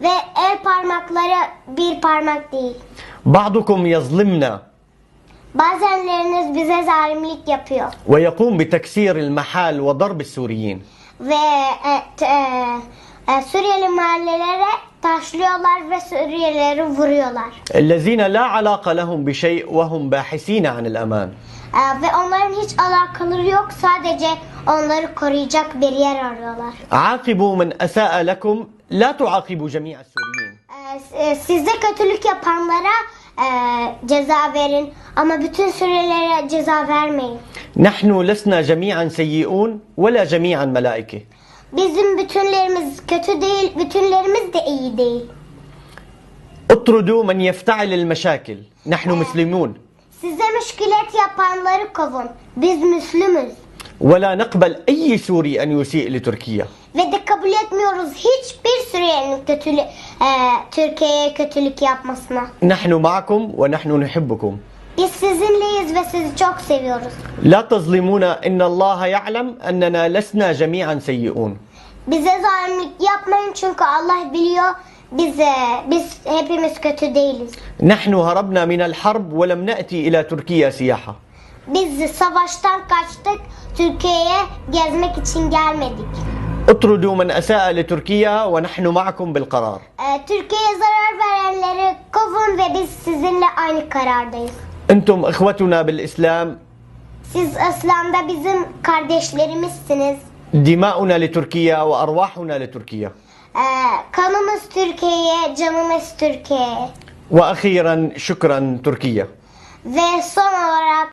Ve el parmakları bir parmak değil. Ba'dukum yazlimna. Bazenleriniz bize zalimlik yapıyor. Ve yakum bi teksiril mahal ve darbi Suriyin. Ve e, e, e, Suriyeli mahallelere taşlıyorlar ve Suriyelileri vuruyorlar. Ellezine la alaka lehum bi şey ve hum bahisine anil aman. E, ve onların hiç alakaları yok. Sadece onları koruyacak bir yer arıyorlar. Akibu men esa'a lekum لا تعاقبوا جميع السوريين E, e, sizde kötülük yapanlara e, ceza verin ama bütün Suriyelilere ceza vermeyin. نحن لسنا جميعا سيئون ولا جميعا ملائكة Bizim bütünlerimiz kötü değil, bütünlerimiz de iyi değil. اطردوا من يفتعل المشاكل نحن مسلمون Size müşkület yapanları kovun. Biz Müslümüz. ولا نقبل أي سوري أن يسيء لتركيا Ve de kabul etmiyoruz hiçbir kötülük e, Türkiye'ye kötülük yapmasına. Nahnu ma'akum ve nahnu nuhibbukum. Biz sizinleyiz ve sizi çok seviyoruz. La tazlimuna innallaha ya'lem ennena lesna cemi'an seyyi'un. Bize zalimlik yapmayın çünkü Allah biliyor biz e, biz hepimiz kötü değiliz. Nahnu harabna min al-harb ve lem na'ti ila Türkiye siyaha. Biz savaştan kaçtık. Türkiye'ye gezmek için gelmedik. اطردوا من أساء لتركيا ونحن معكم بالقرار E, Türkiye'ye zarar verenleri kovun ve biz sizinle aynı karardayız. أنتم إخوتنا بالإسلام Siz İslam'da bizim kardeşlerimizsiniz. دماؤنا لتركيا وأرواحنا لتركيا kanımız Türkiye'ye, canımız Türkiye'ye. وأخيرا شكرا تركيا Ve son olarak